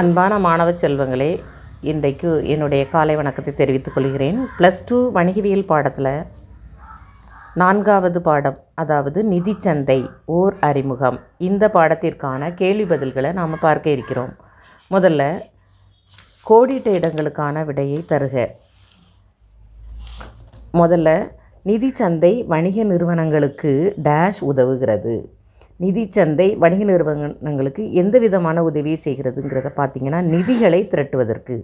அன்பான மாணவ செல்வங்களே இன்றைக்கு என்னுடைய காலை வணக்கத்தை தெரிவித்துக் கொள்கிறேன். ப்ளஸ் டூ வணிகவியல் பாடத்தில் நான்காவது பாடம் அதாவது நிதிச்சந்தை ஓர் அறிமுகம். இந்த பாடத்திற்கான கேள்வி பதில்களை நாம் பார்க்க இருக்கிறோம். முதல்ல கோடிட்ட இடங்களுக்கான விடையை தருக. முதல்ல நிதிச்சந்தை வணிக நிறுவனங்களுக்கு டேஷ் உதவுகிறது. நிதிச்சந்தை வணிக நிறுவனங்களுக்கு எந்த விதமான உதவியை செய்கிறதுங்கிறத பார்த்தீங்கன்னா நிதிகளை திரட்டுவதற்கு.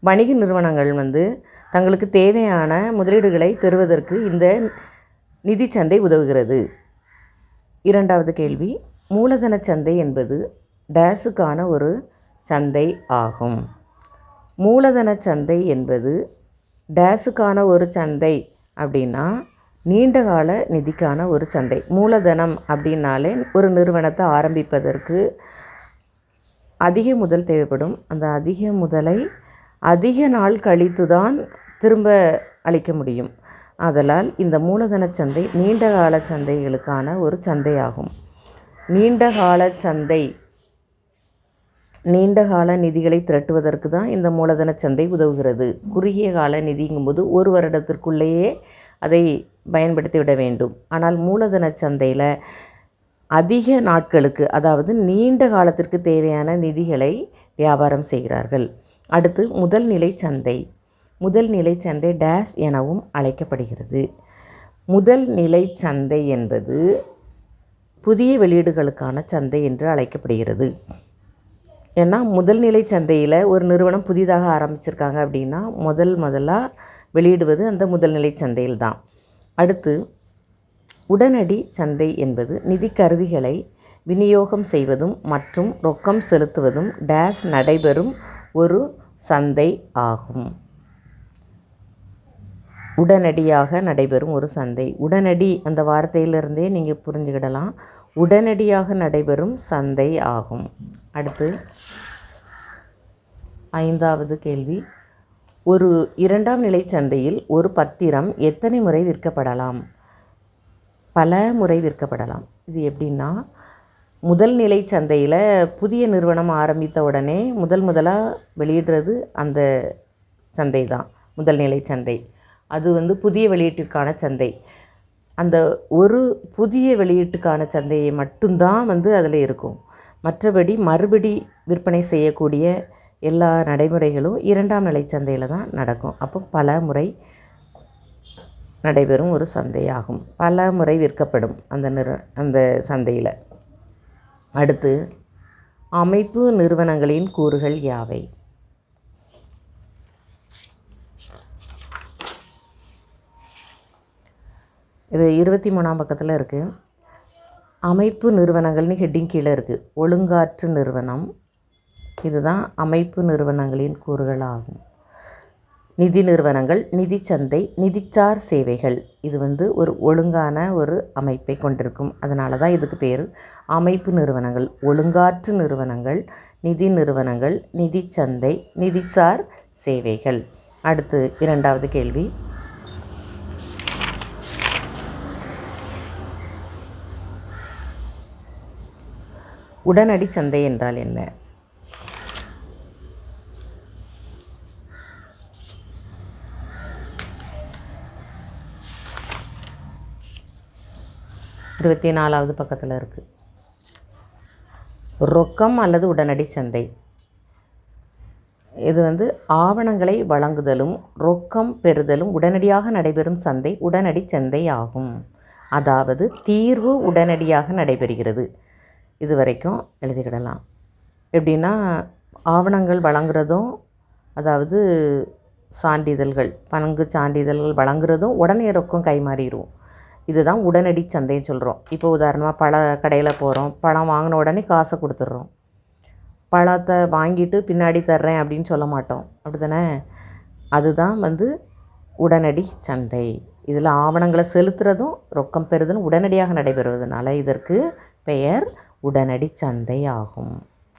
வணிக நிறுவனங்கள் வந்து தங்களுக்கு தேவையான முதலீடுகளை பெறுவதற்கு இந்த நிதிச்சந்தை உதவுகிறது. இரண்டாவது கேள்வி மூலதன சந்தை என்பது டேஸுக்கான ஒரு சந்தை ஆகும். மூலதன சந்தை என்பது டேஸுக்கான ஒரு சந்தை அப்படின்னா நீண்டகால நிதிக்கான ஒரு சந்தை. மூலதனம் அப்படின்னாலே ஒரு நிறுவனத்தை ஆரம்பிப்பதற்கு அதிக முதல் தேவைப்படும். அந்த அதிக முதலை அதிக நாள் கழித்து தான் திரும்ப அளிக்க முடியும். ஆதலால் இந்த மூலதன சந்தை நீண்டகால சந்தைகளுக்கான ஒரு சந்தையாகும். நீண்டகால சந்தை நீண்டகால நிதிகளை திரட்டுவதற்கு தான் இந்த மூலதன சந்தை உதவுகிறது. குறுகிய கால நிதிங்கும்போது ஒரு வருடத்திற்குள்ளேயே அதை பயன்படுத்தி விட வேண்டும். ஆனால் மூலதன சந்தையில் அதிக நாட்களுக்கு அதாவது நீண்ட காலத்திற்கு தேவையான நிதிகளை வியாபாரம் செய்கிறார்கள். அடுத்து முதல் நிலை சந்தை. முதல் நிலை சந்தை டேஷ் எனவும் அழைக்கப்படுகிறது. முதல் நிலை சந்தை என்பது புதிய வெளியீடுகளுக்கான சந்தை என்று அழைக்கப்படுகிறது. ஏன்னா முதல் நிலை சந்தையில் ஒரு நிறுவனம் புதிதாக ஆரம்பிச்சிருக்காங்க அப்படின்னா முதல் முதலாக வெளியிடுவது அந்த முதல்நிலை சந்தையில்தான். சந்தையில் தான் அடுத்து உடனடி சந்தை என்பது நிதி கருவிகளை விநியோகம் செய்வதும் மற்றும் ரொக்கம் செலுத்துவதும் டேஷ் நடைபெறும் ஒரு சந்தை ஆகும். உடனடியாக நடைபெறும் ஒரு சந்தை. உடனடி அந்த வார்த்தையிலிருந்தே நீங்கள் புரிஞ்சுக்கிடலாம். உடனடியாக நடைபெறும் சந்தை ஆகும். அடுத்து ஐந்தாவது கேள்வி. ஒரு இரண்டாம் நிலை சந்தையில் ஒரு பத்திரம் எத்தனை முறை விற்கப்படலாம்? பல முறை விற்கப்படலாம். இது எப்படின்னா முதல் நிலை சந்தையில் புதிய நிறுவனம் ஆரம்பித்த உடனே முதல் முதலாக வெளியிடுறது அந்த சந்தை தான் முதல் நிலை சந்தை. அது வந்து புதிய வெளியீட்டிற்கான சந்தை. அந்த ஒரு புதிய வெளியீட்டுக்கான சந்தையை மட்டும்தான் வந்து அதில் இருக்கும். மற்றபடி மறுபடி விற்பனை செய்யக்கூடிய எல்லா நடைமுறைகளும் இரண்டாம் நிலை சந்தையில் தான் நடக்கும். அப்போ பல முறை நடைபெறும் ஒரு சந்தையாகும். பல முறை விற்கப்படும் அந்த நிறு அந்த சந்தையில். அடுத்து அமைப்பு நிறுவனங்களின் கூறுகள் யாவை? இது இருபத்தி மூணாம் பக்கத்தில் இருக்குது அமைப்பு நிறுவனங்கள்னு ஹெட்டிங் கீழே இருக்குது ஒழுங்காற்று நிறுவனம் இதுதான் அமைப்பு நிறுவனங்களின் கூறுகளாகும். நிதி நிறுவனங்கள் நிதிச்சந்தை நிதிச்சார் சேவைகள். இது வந்து ஒரு ஒழுங்கான ஒரு அமைப்பை கொண்டிருக்கும். அதனால தான் இதுக்கு பேர் அமைப்பு நிறுவனங்கள். ஒழுங்காற்று நிறுவனங்கள் நிதி நிறுவனங்கள் நிதிச்சந்தை நிதிச்சார் சேவைகள். அடுத்து இரண்டாவது கேள்வி. உடனடி சந்தை என்றால் என்ன? இருபத்தி நாலாவது பக்கத்தில் இருக்குது ரொக்கம் அல்லது உடனடி சந்தை. இது வந்து ஆவணங்களை வழங்குதலும் ரொக்கம் பெறுதலும் உடனடியாக நடைபெறும் சந்தை உடனடி சந்தை ஆகும். அதாவது தீர்வு உடனடியாக நடைபெறுகிறது. இது வரைக்கும் எழுதிக்கிடலாம் எப்படின்னா ஆவணங்கள் வழங்குறதும் அதாவது சான்றிதழ்கள் பங்கு சான்றிதழ்கள் வழங்குறதும் உடனே ரொக்கம் கைமாறிடுவோம் இதுதான் உடனடி சந்தைன்னு சொல்கிறோம் இப்போ உதாரணமாக பழ கடையில் போகிறோம் பழம் வாங்கின உடனே காசை கொடுத்துட்றோம். பழத்தை வாங்கிட்டு பின்னாடி தர்றேன் அப்படின்னு சொல்ல மாட்டோம். அப்படி தானே அதுதான் வந்து உடனடி சந்தை. இதில் ஆவணங்களை செலுத்துறதும் ரொக்கம் பெறுதலும் உடனடியாக நடைபெறுவதனால இதற்கு பெயர் உடனடி சந்தை ஆகும்.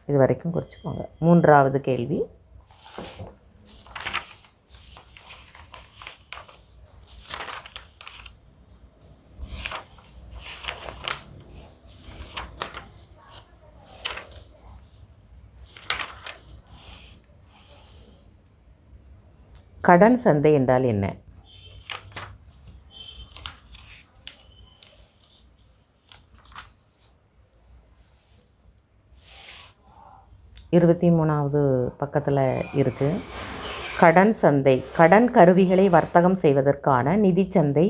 இது வரைக்கும் குறிச்சிக்கோங்க. மூன்றாவது கேள்வி. கடன் சந்தை என்றால் என்ன? இருபத்தி மூணாவது பக்கத்தில் இருக்குது கடன் சந்தை கடன் கருவிகளை வர்த்தகம் செய்வதற்கான நிதி சந்தை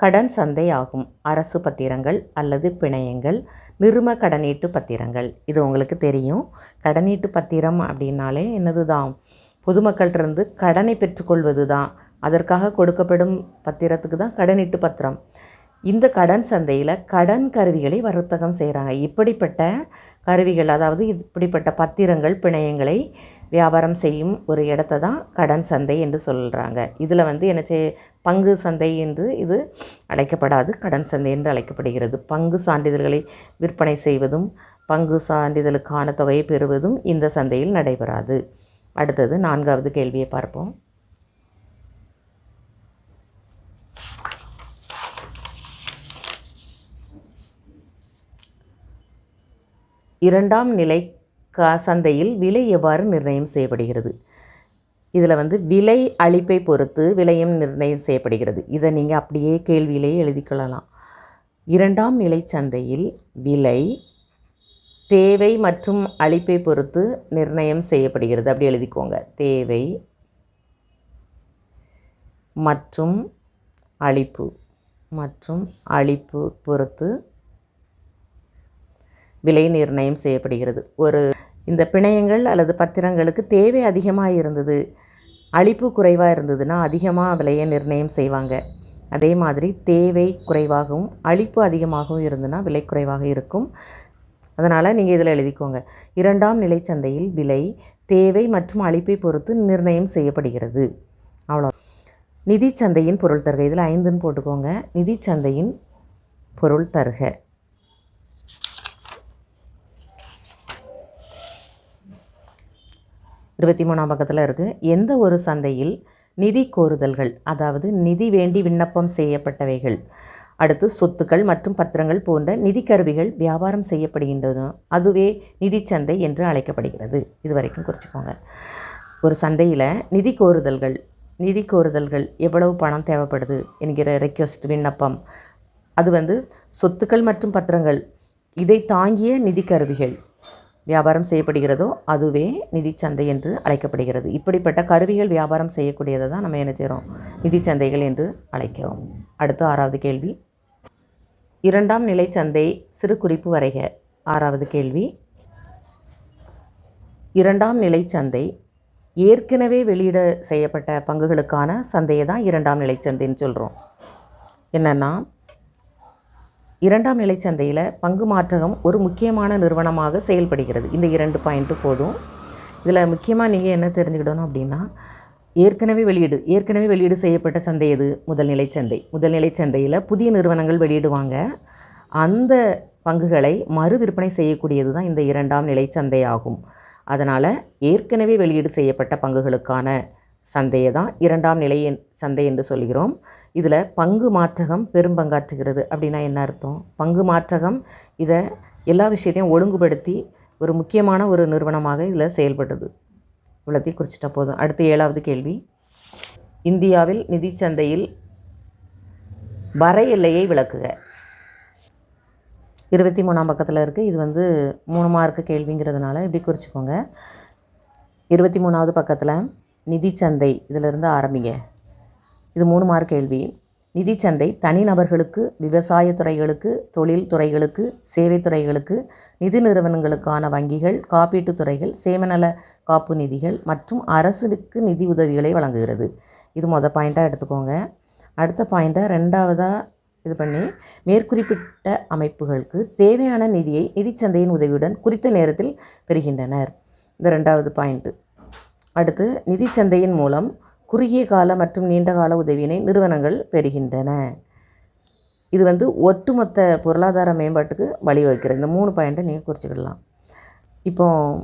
கடன் சந்தை ஆகும். அரசு பத்திரங்கள் அல்லது பிணையங்கள் நிறும கடனீட்டு பத்திரங்கள். இது உங்களுக்கு தெரியும். கடனீட்டு பத்திரம் அப்படின்னாலே என்னது தான் பொதுமக்கள்கிட்டருந்து கடனை பெற்றுக்கொள்வது தான் அதற்காக கொடுக்கப்படும் பத்திரத்துக்கு தான் கடனீட்டு பத்திரம். இந்த கடன் சந்தையில் கடன் கருவிகளை வர்த்தகம் செய்கிறாங்க இப்படிப்பட்ட கருவிகள் அதாவது இப்படிப்பட்ட பத்திரங்கள் பிணையங்களை வியாபாரம் செய்யும் ஒரு இடத்த தான் கடன் சந்தை என்று சொல்கிறாங்க இதில் வந்து என்ன செய் பங்கு சந்தை என்று இது அழைக்கப்படாது. கடன் சந்தை என்று அழைக்கப்படுகிறது. பங்கு சான்றிதழ்களை விற்பனை செய்வதும் பங்கு சான்றிதழுக்கான தொகையை பெறுவதும் இந்த சந்தையில் நடைபெறாது. அடுத்தது நான்காவது கேள்வியை பார்ப்போம். இரண்டாம் நிலை கா சந்தையில் விலை எவ்வாறு நிர்ணயம் செய்யப்படுகிறது? இதில் வந்து விலை அளிப்பை பொறுத்து விலையும் நிர்ணயம் செய்யப்படுகிறது. இதை நீங்கள் அப்படியே கேள்வியிலேயே எழுதிக்கொள்ளலாம். இரண்டாம் நிலை சந்தையில் விலை தேவை மற்றும் அளிப்பை பொறுத்து நிர்ணயம் செய்யப்படுகிறது. அப்படி எழுதிக்கோங்க. தேவை மற்றும் அளிப்பு. மற்றும் அளிப்பு பொறுத்து விலை நிர்ணயம் செய்யப்படுகிறது. ஒரு இந்த பிணையங்கள் அல்லது பத்திரங்களுக்கு தேவை அதிகமாக இருந்தது அளிப்பு குறைவாக இருந்ததுன்னா அதிகமாக விலையை நிர்ணயம் செய்வாங்க. அதே மாதிரி தேவை குறைவாகவும் அளிப்பு அதிகமாகவும் இருந்ததுன்னா விலை குறைவாக இருக்கும். அதனால் நீங்கள் இதில் எழுதிக்கோங்க. இரண்டாம் நிலை சந்தையில் விலை தேவை மற்றும் அளிப்பை பொறுத்து நிர்ணயம் செய்யப்படுகிறது. அவ்வளோ நிதி சந்தையின் பொருள் தருக. இதில் ஐந்துன்னு போட்டுக்கோங்க. நிதி சந்தையின் பொருள் தருக. இருபத்தி மூணாம் பக்கத்தில் இருக்குது எந்த ஒரு சந்தையில் நிதி கோருதல்கள் அதாவது நிதி வேண்டி விண்ணப்பம் செய்யப்பட்டவைகள் அடுத்து சொத்துக்கள் மற்றும் பத்திரங்கள் போன்ற நிதி கருவிகள் வியாபாரம் செய்யப்படுகின்றதோ அதுவே நிதிச்சந்தை என்று அழைக்கப்படுகிறது. இது வரைக்கும் குறிச்சிக்கோங்க. ஒரு சந்தையில் நிதி கோருதல்கள் நிதி கோருதல்கள் எவ்வளவு பணம் தேவைப்படுது என்கிற ரெக்வஸ்ட் விண்ணப்பம். அது வந்து சொத்துக்கள் மற்றும் பத்திரங்கள் இதை தாங்கிய நிதி கருவிகள் வியாபாரம் செய்யப்படுகிறதோ அதுவே நிதி சந்தை என்று அழைக்கப்படுகிறது. இப்படிப்பட்ட கருவிகள் வியாபாரம் செய்யக்கூடியதை தான் நம்ம என்ன செய்கிறோம் நிதி சந்தைகள் என்று அழைக்கிறோம். அடுத்து ஆறாவது கேள்வி. இரண்டாம் நிலை சந்தை சிறு குறிப்பு வரைக. ஆறாவது கேள்வி. இரண்டாம் நிலை சந்தை ஏற்கனவே வெளியிட செய்யப்பட்ட பங்குகளுக்கான சந்தையை தான் இரண்டாம் நிலை சந்தைன்னு சொல்கிறோம் என்னென்னா இரண்டாம் நிலை சந்தையில் பங்கு மாற்றகம் ஒரு முக்கியமான நிறுவனமாக செயல்படுகிறது. இந்த இரண்டு பாயிண்ட்டு போதும். இதில் முக்கியமாக நீங்கள் என்ன தெரிஞ்சுக்கிடணும் அப்படின்னா ஏற்கனவே வெளியீடு ஏற்கனவே வெளியீடு செய்யப்பட்ட சந்தை எது? முதல்நிலை சந்தை. முதல்நிலை சந்தையில் புதிய நிறுவனங்கள் வெளியிடுவாங்க. அந்த பங்குகளை மறு விற்பனை செய்யக்கூடியது தான் இந்த இரண்டாம் நிலை சந்தை ஆகும். அதனால் ஏற்கனவே வெளியீடு செய்யப்பட்ட பங்குகளுக்கான சந்தையை தான் இரண்டாம் நிலை சந்தை என்று சொல்கிறோம். இதில் பங்கு மாற்றகம் பெரும் பங்காற்றுகிறது அப்படின்னா என்ன அர்த்தம்? பங்கு மாற்றகம் இதை எல்லா விஷயத்தையும் ஒழுங்குபடுத்தி ஒரு முக்கியமான ஒரு நிறுவனமாக இதில் செயல்படுது. இவ்வளோத்தையும் குறிச்சிட்டா போதும். அடுத்து ஏழாவது கேள்வி. இந்தியாவில் நிதிச்சந்தையில் வர எல்லையை விளக்குக. இருபத்தி மூணாம் பக்கத்தில் இருக்குது இது வந்து மூணு மார்க்கு கேள்விங்கிறதுனால இப்படி குறிச்சிக்கோங்க. இருபத்தி மூணாவது பக்கத்தில் நிதிச்சந்தை இதிலிருந்து ஆரம்பிங்க. இது மூணு மார்க் கேள்வி. நிதிச்சந்தை தனிநபர்களுக்கு விவசாய துறைகளுக்கு தொழில் துறைகளுக்கு சேவை துறைகளுக்கு நிதி நிறுவனங்களுக்கான வங்கிகள் காப்பீட்டுத் துறைகள் சேமநல காப்பு நிதிகள் மற்றும் அரசுக்கு நிதி உதவிகளை வழங்குகிறது. இது மொதல் பாயிண்ட்டாக எடுத்துக்கோங்க. அடுத்த பாயிண்ட்டை ரெண்டாவதாக இது பண்ணி மேற்குறிப்பிட்ட அமைப்புகளுக்கு தேவையான நிதியை நிதிச்சந்தையின் உதவியுடன் குறித்த நேரத்தில் பெறுகின்றனர். இந்த ரெண்டாவது பாயிண்ட்டு அடுத்து நிதிச்சந்தையின் மூலம் குறுகிய கால மற்றும் நீண்ட கால உதவியினை நிறுவனங்கள் பெறுகின்றன. இது வந்து ஒட்டுமொத்த பொருளாதார மேம்பாட்டுக்கு வழிவகுக்கிறது. இந்த மூணு பாயிண்ட்டை நீங்கள் குறிச்சிக்கிடலாம். இப்போது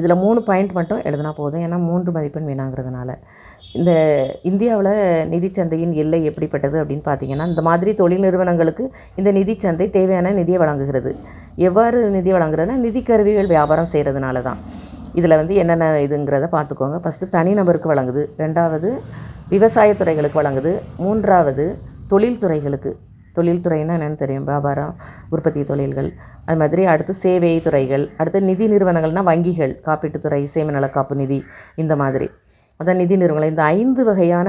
இதில் மூணு பாயிண்ட் மட்டும் எழுதினா போதும். ஏன்னா மூன்று மதிப்பெண் வீணாங்கிறதுனால. இந்த இந்தியாவில் நிதிச்சந்தையின் எல்லை எப்படிப்பட்டது அப்படின்னு பார்த்தீங்கன்னா இந்த மாதிரி தொழில் நிறுவனங்களுக்கு இந்த நிதிச்சந்தை தேவையான நிதியை வழங்குகிறது. எவ்வாறு நிதி வழங்குறதுன்னா நிதி கருவிகள் வியாபாரம் செய்கிறதுனால தான். இதில் வந்து என்னென்ன இதுங்கிறத பார்த்துக்கோங்க. ஃபஸ்ட்டு தனிநபருக்கு வழங்குது. ரெண்டாவது விவசாய துறைகளுக்கு வழங்குது. மூன்றாவது தொழில்துறைகளுக்கு தொழில்துறைன்னா என்னென்னு தெரியும் வியாபாரம் உற்பத்தி தொழில்கள். அது மாதிரி அடுத்து சேவை துறைகள் அடுத்து நிதி நிறுவனங்கள்னால் வங்கிகள் காப்பீட்டுத்துறை சேமநல காப்பு நிதி இந்த மாதிரி. அதான் நிதி நிறுவனங்கள் இந்த ஐந்து வகையான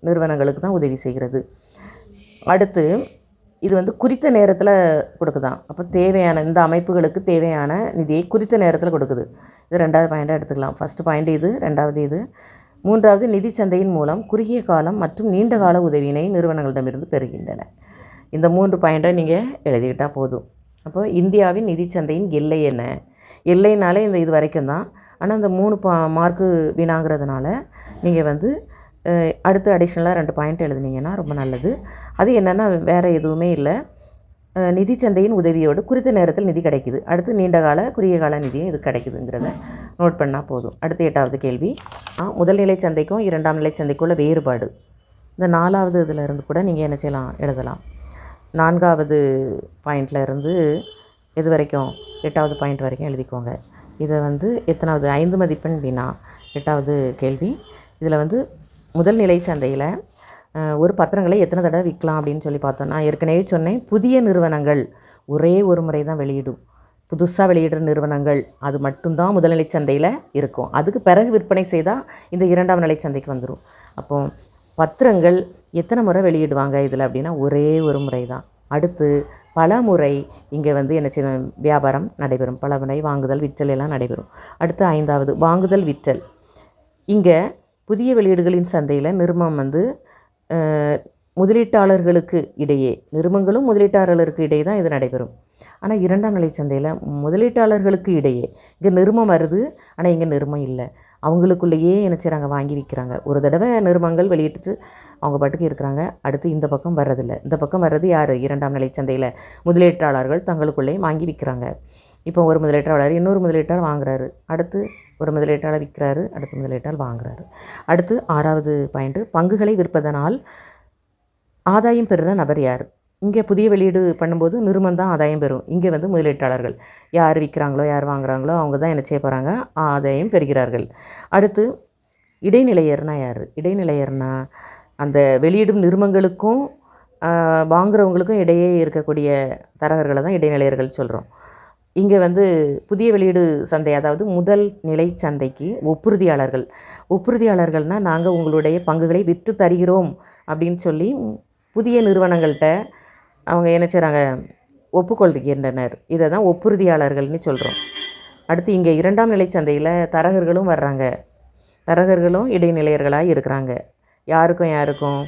நிறுவனங்களுக்கு தான் உதவி செய்கிறது. அடுத்து இது வந்து குறித்த நேரத்தில் கொடுக்குதான். அப்போ தேவையான இந்த அமைப்புகளுக்கு தேவையான நிதியை குறித்த நேரத்தில் கொடுக்குது. இது ரெண்டாவது பாயிண்ட்டாக எடுத்துக்கலாம். ஃபஸ்ட்டு பாயிண்ட் இது ரெண்டாவது இது. மூன்றாவது நிதி சந்தையின் மூலம் குறுகிய காலம் மற்றும் நீண்ட கால உதவியினை நிறுவனங்களிடமிருந்து பெறுகின்றன. இந்த மூன்று பாயிண்ட்டை நீங்கள் எழுதிக்கிட்டால் போதும். அப்போ இந்தியாவின் நிதி சந்தையின் எல்லை என்ன? எல்லைனாலே இந்த இது வரைக்கும் தான். ஆனால் இந்த மூணு பா மார்க்கு வீணாகிறதுனால நீங்கள் வந்து அடுத்து அடிஷ்னலாக ரெண்டு பாயிண்ட் எழுதுனீங்கன்னா ரொம்ப நல்லது. அது என்னென்னா வேறு எதுவுமே இல்லை. அஹ், நிதி சந்தையின் உதவியோடு குறித்த நேரத்தில் நிதி கிடைக்குது. அடுத்து நீண்ட கால குறுகிய கால நிதியும் இது கிடைக்குதுங்கிறத நோட் பண்ணால் போதும். அடுத்து எட்டாவது கேள்வி. முதல் நிலை சந்தைக்கும் இரண்டாம் நிலை சந்தைக்குள்ள வேறுபாடு. இந்த நாலாவது இதில் இருந்து கூட நீங்கள் என்ன செய்யலாம்? எழுதலாம். நான்காவது பாயிண்டில் இருந்து இது வரைக்கும் எட்டாவது பாயிண்ட் வரைக்கும் எழுதிக்கோங்க. இதை வந்து எத்தனாவது ஐந்து மதிப்பெண் வினா எட்டாவது கேள்வி. இதில் வந்து முதல் நிலை சந்தையில் ஒரு பத்திரங்களை எத்தனை தடவை விற்கலாம் அப்படின்னு சொல்லி பார்த்தோம். நான் ஏற்கனவே சொன்னேன் புதிய நிறுவனங்கள் ஒரே ஒரு முறை தான் வெளியிடும். புதுசாக வெளியிடுற நிறுவனங்கள் அது மட்டும்தான் முதல்நிலை சந்தையில் இருக்கும். அதுக்கு பிறகு விற்பனை செய்தால் இந்த இரண்டாம் நிலை சந்தைக்கு வந்துடும். அப்போது பத்திரங்கள் எத்தனை முறை வெளியிடுவாங்க இதில் அப்படின்னா ஒரே ஒரு முறை தான் அடுத்து பல முறை இங்கே வந்து என்ன செய்யணும் வியாபாரம் நடைபெறும். பல முறை வாங்குதல் விற்றல் எல்லாம் நடைபெறும். அடுத்து ஐந்தாவது வாங்குதல் விற்றல். இங்கே புதிய வெளியீடுகளின் சந்தையில் நிறுமம் வந்து முதலீட்டாளர்களுக்கு இடையே நிறுவனங்களும் முதலீட்டாளர்களுக்கு இடையே தான் இது நடைபெறும். ஆனால் இரண்டாம் நிலை சந்தையில் முதலீட்டாளர்களுக்கு இடையே இங்கே நிறுமம் வருது ஆனால் இங்கே நிறுமம் இல்லை. அவங்களுக்குள்ளேயே என்ன செய்கிறாங்க வாங்கி விற்கிறாங்க ஒரு தடவை நிறுவனங்கள் வெளியிட்டு அவங்க பாட்டுக்கு இருக்கிறாங்க. அடுத்து இந்த பக்கம் வர்றதில்ல. இந்த பக்கம் வர்றது யார்? இரண்டாம் நிலை சந்தையில் முதலீட்டாளர்கள் தங்களுக்குள்ளேயே வாங்கி விற்கிறாங்க இப்போ ஒரு முதலீட்டாளர் இன்னொரு முதலீட்டாளர் வாங்குறாரு. அடுத்து ஒரு முதலீட்டாளர் விற்கிறாரு அடுத்த முதலீட்டாளர் வாங்குறாரு. அடுத்து ஆறாவது பாயிண்ட்டு பங்குகளை விற்பதனால் ஆதாயம் பெறுகிற நபர் யார்? இங்கே புதிய வெளியீடு பண்ணும்போது நிறுவனம் தான் ஆதாயம் பெறும். இங்கே வந்து முதலீட்டாளர்கள். யார் விற்கிறாங்களோ யார் வாங்குறாங்களோ அவங்க தான் என்ன செய்ய போகிறாங்க ஆதாயம் பெறுகிறார்கள். அடுத்து இடைநிலையர்னா யார்? இடைநிலையர்னா அந்த வெளியிடும் நிறுமங்களுக்கும் வாங்குறவங்களுக்கும் இடையே இருக்கக்கூடிய தரகர்களை தான் இடைநிலையர்கள் சொல்கிறோம் இங்கே வந்து புதிய வெளியீடு சந்தை அதாவது முதல் நிலை சந்தைக்கு ஒப்புறுதியாளர்கள் ஒப்புறுதியாளர்கள்னால் நாங்கள் உங்களுடைய பங்குகளை விற்று தருகிறோம் அப்படின்னு சொல்லி புதிய நிறுவனங்கள்கிட்ட அவங்க என்ன செய்கிறாங்க ஒப்புக்கொள்கின்றனர். இதை தான் ஒப்புறுதியாளர்கள்னு சொல்கிறோம் அடுத்து இங்கே இரண்டாம் நிலை சந்தையில் தரகர்களும் வர்றாங்க. தரகர்களும் இடைநிலையர்களாக இருக்கிறாங்க. யாருக்கும் யாருக்கும்?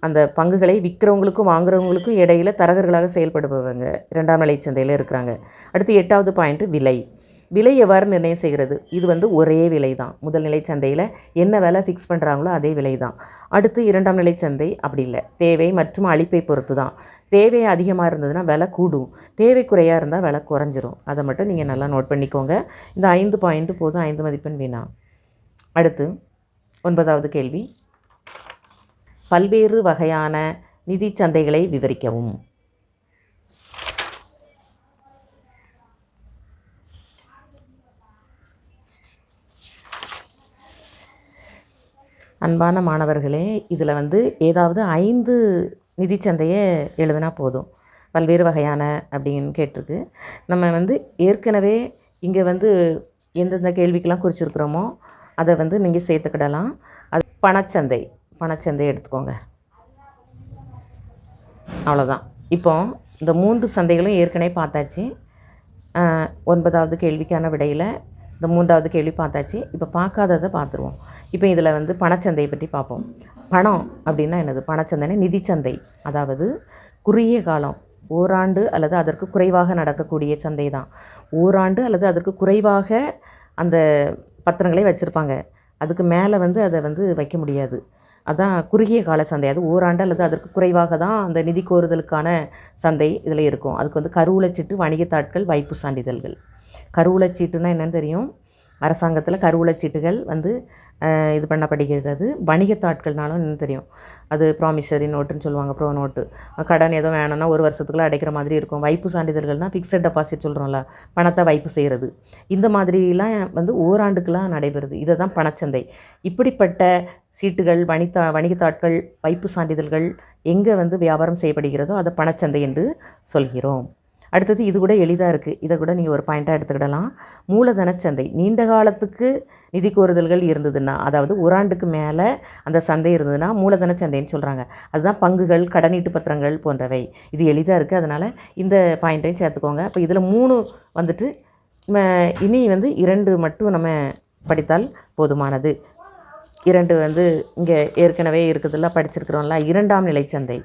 அந்த பங்குகளை விற்கிறவங்களுக்கும் வாங்குறவங்களுக்கும் இடையில தரகர்களாக செயல்படுபவங்க இரண்டாம் நிலை சந்தையில் இருக்கிறாங்க. அடுத்து எட்டாவது பாயிண்ட்டு விலை. விலை எவ்வாறு நிர்ணயம் செய்கிறது. இது வந்து ஒரே விலை தான் முதல் நிலை சந்தையில் என்ன விலை ஃபிக்ஸ் பண்ணுறாங்களோ அதே விலை தான் அடுத்து இரண்டாம் நிலை சந்தை அப்படி இல்லை. தேவை மற்றும் அளிப்பை பொறுத்து தான் தேவை அதிகமாக இருந்ததுன்னா விலை கூடும். தேவை குறையாக இருந்தால் விலை குறைஞ்சிரும். அதை மட்டும் நீங்கள் நல்லா நோட் பண்ணிக்கோங்க. இந்த ஐந்து பாயிண்ட்டு போதும் ஐந்து மதிப்பெண் வீணா? அடுத்து ஒன்பதாவது கேள்வி. பல்வேறு வகையான நிதி சந்தைகளை விவரிக்கவும். அன்பான மாணவர்களே இதில் வந்து ஏதாவது ஐந்து நிதி சந்தையை எழுதினா போதும். பல்வேறு வகையான அப்படின்னு கேட்டிருக்கு. நம்ம வந்து ஏற்கனவே இங்கே வந்து எந்தெந்த கேள்விக்கெலாம் குறிச்சிருக்கிறோமோ அதை வந்து நீங்கள் சேர்த்துக்கிடலாம். அது பணச்சந்தை பணச்சந்தை எடுத்துக்கோங்க. அவ்வளோதான் இப்போ இந்த மூன்று சந்தைகளும் ஏற்கனவே பார்த்தாச்சு. ஒன்பதாவது கேள்விக்கான விடையில் இந்த மூன்றாவது கேள்வி பார்த்தாச்சு. இப்போ பார்க்காததை பார்த்துருவோம். இப்போ இதில் வந்து பணச்சந்தையை பற்றி பார்ப்போம். பணம் அப்படின்னா என்னது? பணச்சந்தைனா நிதிச்சந்தை. அதாவது குறுகிய காலம் ஓராண்டு அல்லது அதற்கு குறைவாக நடக்கக்கூடிய சந்தை தான். ஓராண்டு அல்லது அதற்கு குறைவாக அந்த பத்திரங்களை வச்சுருப்பாங்க. அதுக்கு மேலே வந்து அதை வந்து வைக்க முடியாது. அதான் குறுகிய கால சந்தை. அது ஓராண்டு அல்லது அதற்கு குறைவாக தான் அந்த நிதி கோருதலுக்கான சந்தை இதில் இருக்கும். அதுக்கு வந்து கருவூலச்சீட்டு வணிகத்தாட்கள் வைப்பு சான்றிதழ்கள். கருவூலச்சீட்டுனா என்னென்னு தெரியும்? அரசாங்கத்தில் கருவூலச் சீட்டுகள் வந்து இது பண்ணப்படுகிறது வணிகத்தாட்கள்னாலும் இன்னும் தெரியும். அது ப்ராமிசரி நோட்டுன்னு சொல்லுவாங்க ப்ரோ நோட்டு கடன் எதுவும் வேணும்னா ஒரு வருஷத்துக்குள்ள அடைக்கிற மாதிரி இருக்கும். வைப்பு சான்றிதழ்கள்னால் ஃபிக்ஸட் டெபாசிட் சொல்கிறோம்ல பணத்தை வைப்பு செய்கிறது இந்த மாதிரிலாம் வந்து ஓராண்டுக்கெலாம் நடைபெறுது. இதை தான் பணச்சந்தை. இப்படிப்பட்ட சீட்டுகள் வணித்தா வணிகத்தாட்கள் வைப்பு சான்றிதழ்கள் எங்கே வந்து வியாபாரம் செய்யப்படுகிறதோ அதை பணச்சந்தை என்று சொல்கிறோம். அடுத்தது இது கூட எளிதாக இருக்குது இதை கூட நீங்கள் ஒரு பாயிண்ட்டாக எடுத்துக்கிடலாம். மூலதனச் சந்தை நீண்ட காலத்துக்கு நிதி கோருதல்கள் இருந்ததுன்னா அதாவது ஒரு ஆண்டுக்கு மேலே அந்த சந்தை இருந்ததுன்னா மூலதன சந்தைன்னு சொல்கிறாங்க அதுதான் பங்குகள் கடனீட்டு பத்திரங்கள் போன்றவை. இது எளிதாக இருக்குது அதனால் இந்த பாயிண்ட்டையும் சேர்த்துக்கோங்க. அப்போ இதில் மூணு வந்துட்டு ம, இனி வந்து இரண்டு மட்டும் நம்ம படித்தால் போதுமானது. இரண்டு வந்து இங்கே ஏற்கனவே இருக்குதுல்ல படிச்சிருக்கிறோம்ல. இரண்டாம் நிலை சந்தை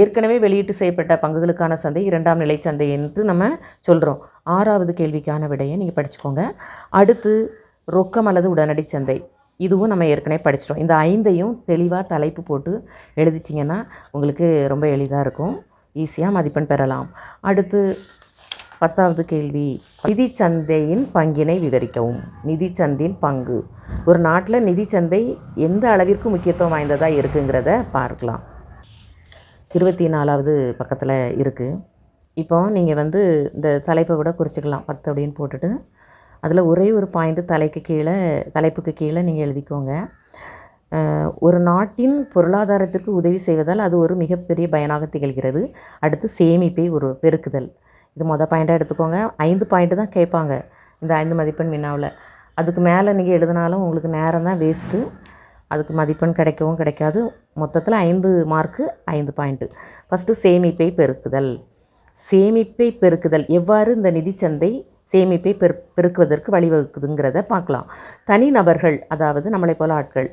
ஏற்கனவே வெளியீட்டு செய்யப்பட்ட பங்குகளுக்கான சந்தை இரண்டாம் நிலை சந்தை என்று நம்ம சொல்கிறோம் ஆறாவது கேள்விக்கான விடையை நீங்கள் படிச்சுக்கோங்க. அடுத்து ரொக்கம் அல்லது உடனடி சந்தை. இதுவும் நம்ம ஏற்கனவே படிச்சிட்டோம். இந்த ஐந்தையும் தெளிவாக தலைப்பு போட்டு எழுதிட்டிங்கன்னா உங்களுக்கு ரொம்ப எளிதாக இருக்கும். ஈஸியாக மதிப்பெண் பெறலாம். அடுத்து பத்தாவது கேள்வி. நிதி சந்தையின் பங்கினை விவரிக்கவும். நிதி சந்தையின் பங்கு. ஒரு நாட்டில் நிதி சந்தை எந்த அளவிற்கு முக்கியத்துவம் வாய்ந்ததாக இருக்குங்கிறத பார்க்கலாம். இருபத்தி நாலாவது பக்கத்தில் இருக்குது இப்போ நீங்கள் வந்து இந்த தலைப்பை கூட குறிச்சிக்கலாம். பத்து அப்படின்னு போட்டுட்டு. அதில் ஒரே ஒரு பாயிண்ட்டு தலைக்கு கீழே தலைப்புக்கு கீழே நீங்கள் எழுதிக்கோங்க. ஒரு நாட்டின் பொருளாதாரத்திற்கு உதவி செய்வதால் அது ஒரு மிகப்பெரிய பயனாக திகழ்கிறது. அடுத்து சேமிப்பை ஒரு பெருக்குதல். இது மொதல் பாயிண்ட்டாக எடுத்துக்கோங்க. ஐந்து பாயிண்ட்டு தான் கேட்பாங்க. இந்த ஐந்து மதிப்பெண் வினாவில். அதுக்கு மேலே நீங்கள் எழுதினாலும் உங்களுக்கு நேரம் தான் வேஸ்ட்டு அதுக்கு மதிப்பெண் கிடைக்கவும் கிடைக்காது. மொத்தத்தில் ஐந்து மார்க்கு ஐந்து பாயிண்ட்டு ஃபஸ்ட்டு சேமிப்பை பெருக்குதல். சேமிப்பை பெருக்குதல். எவ்வாறு இந்த நிதிச்சந்தை சேமிப்பை பெரு பெருக்குவதற்கு வழிவகுக்குதுங்கிறத பார்க்கலாம். தனிநபர்கள் அதாவது நம்மளை போல ஆட்கள்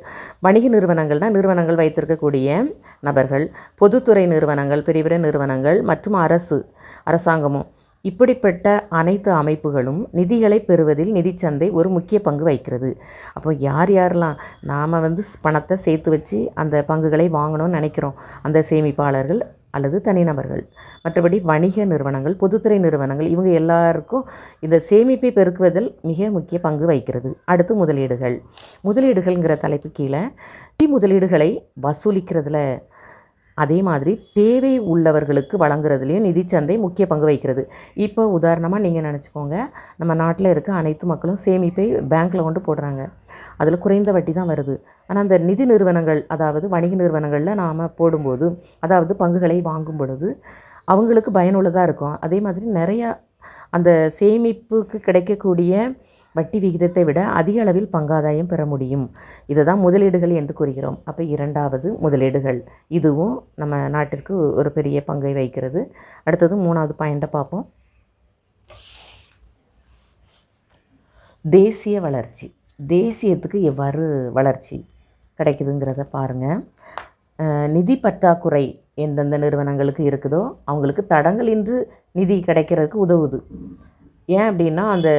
வணிக நிறுவனங்கள்னால் நிறுவனங்கள் வைத்திருக்கக்கூடிய நபர்கள் பொதுத்துறை நிறுவனங்கள் பெரிய நிறுவனங்கள் மற்றும் அரசு அரசாங்கமும் இப்படிப்பட்ட அனைத்து அமைப்புகளும் நிதிகளை பெறுவதில் நிதிச்சந்தை ஒரு முக்கிய பங்கு வகிக்கிறது. அப்போ யார் யாரெல்லாம் நாம் வந்து ஸ் பணத்தை சேர்த்து வச்சு அந்த பங்குகளை வாங்கணும்னு நினைக்கிறோம். அந்த சேமிப்பாளர்கள் அல்லது தனிநபர்கள். மற்றபடி வணிக நிறுவனங்கள் பொதுத்துறை நிறுவனங்கள் இவங்க எல்லாருக்கும் இந்த சேமிப்பை பெருக்குவதில் மிக முக்கிய பங்கு வகிக்கிறது. அடுத்து முதலீடுகள். முதலீடுகள்ங்கிற தலைப்பு கீழே நிதி முதலீடுகளை வசூலிக்கிறதுல அதே மாதிரி தேவை உள்ளவர்களுக்கு வழங்குறதுலேயும் நிதிச்சந்தை முக்கிய பங்கு வகிக்கிறது. இப்போ உதாரணமாக நீங்கள் நினச்சிக்கோங்க நம்ம நாட்டில் இருக்க அனைத்து மக்களும் சேமிப்பை பேங்க்கில் கொண்டு போடுறாங்க. அதில் குறைந்த வட்டி தான் வருது. ஆனால் அந்த நிதி நிறுவனங்கள் அதாவது வணிக நிறுவனங்களில் நாம் போடும்போது அதாவது பங்குகளை வாங்கும் பொழுது அவங்களுக்கு பயனுள்ளதாக இருக்கும். அதே மாதிரி நிறையா அந்த சேமிப்புக்கு கிடைக்கக்கூடிய வட்டி விகிதத்தை விட அதிக அளவில் பங்காதாயம் பெற முடியும். இதுதான் முதலீடுகள் என்று கூறுகிறோம். அப்போ இரண்டாவது முதலீடுகள். இதுவும் நம்ம நாட்டிற்கு ஒரு பெரிய பங்கை வகிக்கிறது. அடுத்தது மூணாவது பாயிண்ட்டை பார்ப்போம். தேசிய வளர்ச்சி. தேசியத்துக்கு எவ்வாறு வளர்ச்சி கிடைக்குதுங்கிறத பாருங்கள் நிதி பற்றாக்குறை எந்தெந்த நிறுவனங்களுக்கு இருக்குதோ அவங்களுக்கு தடங்கலின்றி நிதி கிடைக்கிறதுக்கு உதவுது. ஏன் அப்படின்னா அந்த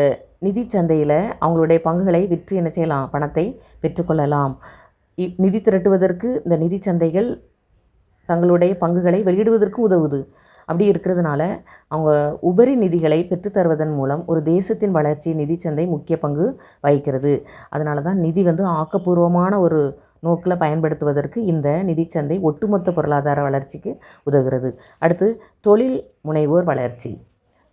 நிதி சந்தையில் அவங்களுடைய பங்குகளை விற்று என்ன செய்யலாம்? பணத்தை பெற்றுக்கொள்ளலாம். இ- நிதி திரட்டுவதற்கு இந்த நிதி சந்தைகள் தங்களுடைய பங்குகளை வெளியிடுவதற்கு உதவுது. அப்படி இருக்கிறதுனால அவங்க உபரி நிதிகளை பெற்றுத்தருவதன் மூலம் ஒரு தேசத்தின் வளர்ச்சி நிதிச்சந்தை முக்கிய பங்கு வகிக்கிறது. அதனால தான் நிதி வந்து ஆக்கப்பூர்வமான ஒரு நோக்கில் பயன்படுத்துவதற்கு இந்த நிதிச்சந்தை ஒட்டுமொத்த பொருளாதார வளர்ச்சிக்கு உதவுகிறது. அடுத்து தொழில் முனைவோர் வளர்ச்சி.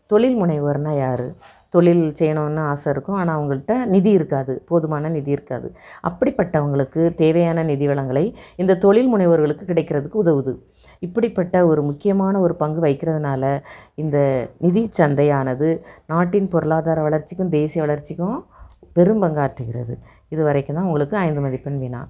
தொழில் முனைவோர்னால் யார்? தொழில் செய்யணும்னு ஆசை இருக்கும். ஆனால் அவங்கள்ட்ட நிதி இருக்காது. போதுமான நிதி இருக்காது. அப்படிப்பட்டவங்களுக்கு தேவையான நிதி வளங்களை இந்த தொழில் முனைவோர்களுக்கு கிடைக்கிறதுக்கு உதவுது. இப்படிப்பட்ட ஒரு முக்கியமான ஒரு பங்கு வகிக்கிறதுனால இந்த நிதி சந்தையானது நாட்டின் பொருளாதார வளர்ச்சிக்கும் தேசிய வளர்ச்சிக்கும் பெரும் பங்காற்றுகிறது. இது வரைக்கும் தான் உங்களுக்கு ஐந்து மதிப்பெண் வினா.